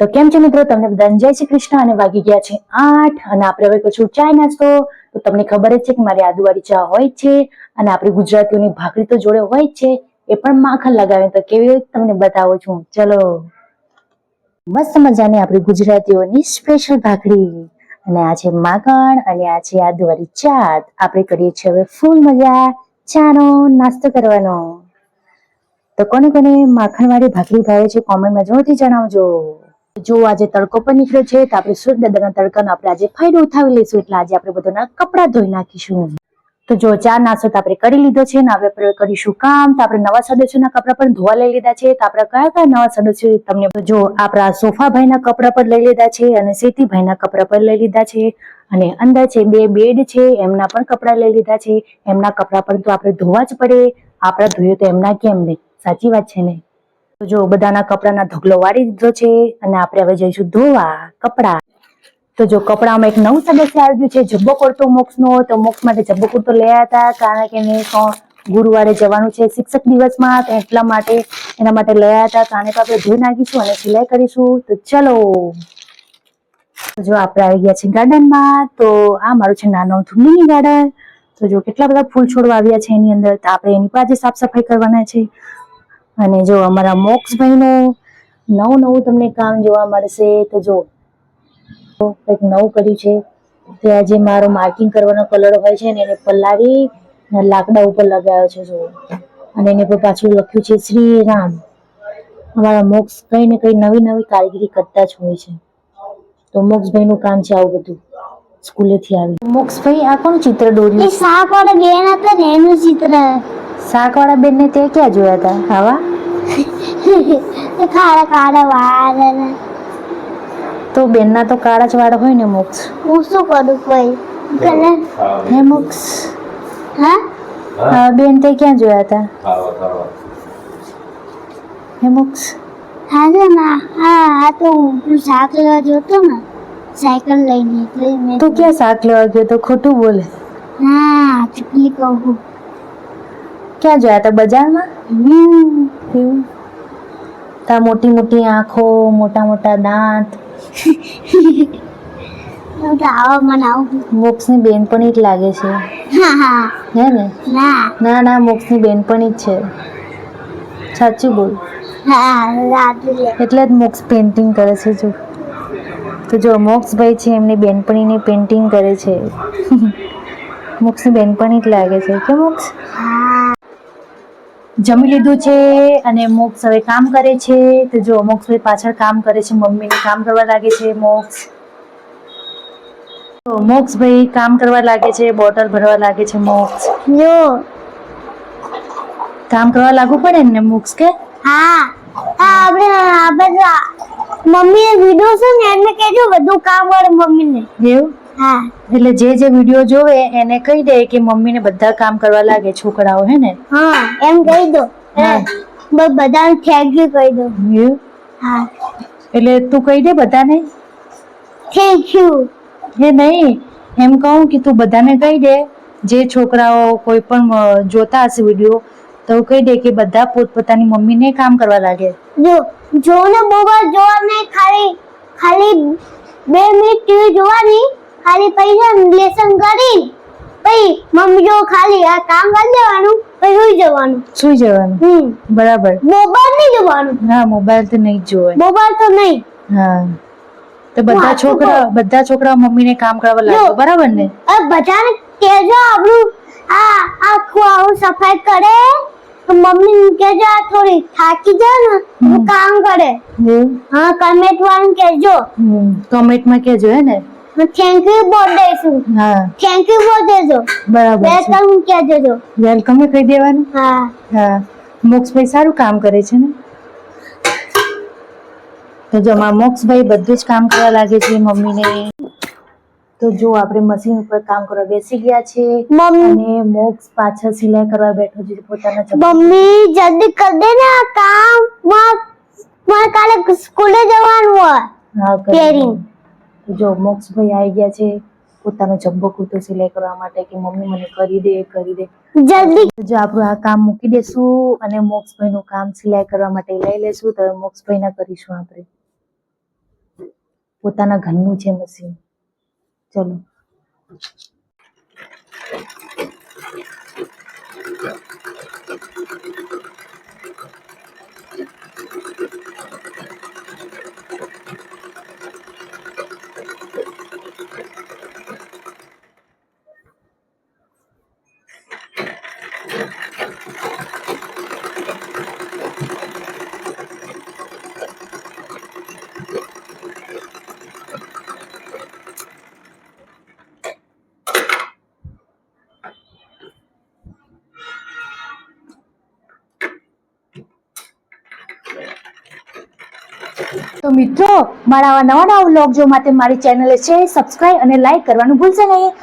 તો કેમ છે મિત્રો? તમને બધાને જય શ્રી કૃષ્ણ અને વાગી ગયા છે આઠ અને આપણે હવે કશું ચાય નાસ્તો. તો તમને ખબર જ છે કે મારી આદુવાળી ચા હોય છે અને આપણી ગુજરાતીઓની ભાખરી તો જોડે હોય છે. એ પણ માખણ લગાવે તો કેવી હોય તમને બતાવું છું. ચલો. મસ્ત મજાની આપણી ગુજરાતીઓની સ્પેશિયલ ભાખરી. અને આ છે માખણ અને આ છે આદુવાળી ચા. આપણે કરીએ છીએ હવે ફૂલ મજા ચાનો નાસ્તો કરવાનો. તો કોને કોને માખણવાળી ભાખરી ભાવે છે કોમેન્ટમાં જરૂરથી જણાવજો. જો આજે તડકો પણ નીકળ્યો છે, તો આપણે સૂર્ય દાદાના તડકાનો આપણે આજે ફાયદો ઉઠાવી લઈશું. એટલે આજે આપણે બધાના કપડાં ધોઈ નાખીશું. તો જો ચા નાસ્તો તો આપણે કરી લીધો છે ને હવે આપણે કરીશું કામ. તો આપણે નવા સદસ્યોના કપડાં પણ ધોવા લઈ લીધા છે. તો આપણે કયા કયા નવા સદસ્યો તમને જો આપણા સોફા ભાઈના કપડાં પણ લઈ લીધા છે અને સેતી ભાઈના કપડાં પણ લઈ લીધા છે. અને અંદર છે બે બેડ છે, એમના પણ કપડાં લઈ લીધા છે. એમના કપડાં પણ તો આપણે ધોવા જ પડે. આપણા ધોઈએ તો એમના કેમ નહીં? સાચી વાત છે ને? જો બધાના કપડાના ઢગલો વાળી દીધો છે અને આપણે હવે જઈશું ધોવા, કપડા. તો જો કપડામાં એક નવું સદસ્ય આવી ગયું છે, જબ્બો કુર્તો મોક્ષ નો તો મોક્ષ માટે જબ્બો કુર્તો આવ્યા હતા, કારણ કે એને ગુરુવારે જવાનું છે શિક્ષક દિવસમાં, તો એટલા માટે એના માટે લઈ આવ્યા હતા. તો આને તો આપણે ધોઈ નાખીશું અને સિલાઈ કરીશું. તો ચલો. જો આપણે આવી ગયા છે ગાર્ડનમાં. તો આ મારું છે નાનો મિની ગાર્ડન. તો જો કેટલા બધા ફૂલ છોડવા આવ્યા છે એની અંદર, તો આપણે એની પાસે સાફ સફાઈ કરવાના છે. અને જો અમારા મોક્ષભાઈનું નવું નવું તમને કામ જોવા મળશે, તો જો કંઈક નવું કર્યું છે, તે આજે મારો માર્કિંગ કરવાનો કલર હોય છે ને એને પલાળી લાકડા ઉપર લગાવ્યો છે, જો. અને એને પર પાછું લખ્યું છે શ્રી રામ અમારા મોક્ષ કઈ ને કઈ નવી નવી કારીગરી કરતા જ હોય છે. તો મોક્ષભાઈનું કામ છે આવું બધું. સ્કૂલેથી આવી. મોક્ષભાઈ, આ કોણ ચિત્ર એ દોર્યું સાપ વાળો બેન હતા ને એનું ચિત્ર. શાકવાળા બેનને તે ક્યાં જોયા હતા આવા કાળા કાળા વાળ તો બેનના તો કાળા જ વાળ હોય ને મોક્ષ હું શું કરું કોઈ? કલર હે મોક્ષ હા? બેન તે ક્યાં જોયા હતા હે મોક્ષ હા છે ના હા આ તો હું શાક લેવા જોતો ને સાયકલ લઈને એટલે મેં તું ક્યાં શાક લેવા ગયો તો ખોટું બોલે. હા ચૂકલી કહું. ક્યાં જોયા હતા? બજારમાં? તા મોટી મોટી આંખો મોટા મોટા દાંત. તો મોક્ષની બેનપણી જ લાગે છે. હા ને? ના. ના મોક્ષની બેનપણી જ છે. સાચું બોલ. હા એટલે જ મોક્ષ પેઇન્ટિંગ કરે છે જો. તો જો મોક્ષભાઈ છે એમની બેનપણીની પેઇન્ટિંગ કરે છે. મોક્ષની બેનપણી જ લાગે છે. કે મોક્ષ? હા. જમી લીધું છે અને મોક્ષ હવે કામ કરે છે. તો જો મોક્ષભાઈ પાછળ કામ કરે છે મમ્મીને કામ કરવા લાગે છે મોક્ષ. તો મોક્ષભાઈ કામ કરવા લાગે છે બોટલ ભરવા લાગે છે મોક્ષ. જો કામ કરવા લાગુ પડે ને મોક્ષ કે? હા. હા આપણે આપણે મમ્મી વિડિયો છે ને એમને કહેજો બધું કામ કરે મમ્મીને. એવું? હા. એટલે જે જે વીડિયો જોવે એને કહી દે કે મમ્મીને બધા કામ કરવા લાગે છોકરાઓ હે ને? હા. એમ કહી દો. બધા થેન્ક યુ કહી દો. હા. એટલે તું કહી દે બધાને? થેન્ક યુ હે નહીં એમ કહું કે તું બધાને કહી દે જે છોકરાઓ કોઈ પણ જોતા હશે વીડિયો તો કહી દે કે બધા પોતપોતાની મમ્મીને કામ કરવા લાગે. જો જો ને બોબા જોવા નહીં ખાલી ખાલી બે મિનિટ ટીવી જોવાની ખાલી પૈસા લેસન કરી પછી મમ્મી જો ખાલી આ કામ કરી દેવાનું પછી સુઈ જવાનું. સુઈ જવાનું? હમ. બરાબર. મોબાઈલ નહીં જોવાનું. હા મોબાઈલ તો નહીં જોવે મોબાઈલ તો નહીં. હા. તો બધા છોકરા બધા છોકરા મમ્મીને કામ કરવા લાગ્યો બરાબર ને? અ બધાને કેજો આપણું આ આખું આવું સફાઈ કરે. તો મમ્મી કેજો આ થોડી થાકી જા ને કામ કરે. હા કમેન્ટ વાળું કેજો હમ. કમેન્ટમાં કેજો હે ને? થેન્ક યુ બોલ દઈશું. હા. થેન્ક યુ બોલ દેજો. બરાબર વેલકમ કહી દેજો. વેલકમ કહી દેવાનું? હા. હા. મોક્ષભાઈ સારું કામ કરે છે ને? તો જો માં મોક્ષભાઈ બધું જ કામ કરવા લાગે છે મમ્મીને. તો જો આપણે મશીન ઉપર કામ કરવા બેસી ગયા છે. અને મોક્ષ પાછળ સિલાઈ કરવા બેઠો છે પોતાના મમ્મી જલ્દી કર દે ને આ કામ. મારે કાલે સ્કૂલે જવાનું હોય. હા કરી જો મોક્ષભાઈ આવી ગયા છે પોતાનો જબ્બો કૂતો સિલાઈ કરવા માટે કે મમ્મી મને કરી દે કરી દે. જલ્દી. જો આપણું આ કામ મૂકી દેશું અને મોક્ષભાઈ નું કામ સિલાઈ કરવા માટે લઈ લેશું તો મોક્ષભાઈ ના કરીશું આપણે. પોતાના ઘરનું છે મશીન. ચલો. તો મિત્રો, મારા આવા નવા નવા વ્લોગ જો માટે મારી ચેનલ છે સબસ્ક્રાઇબ અને લાઈક કરવાનું ભૂલશો નહીં.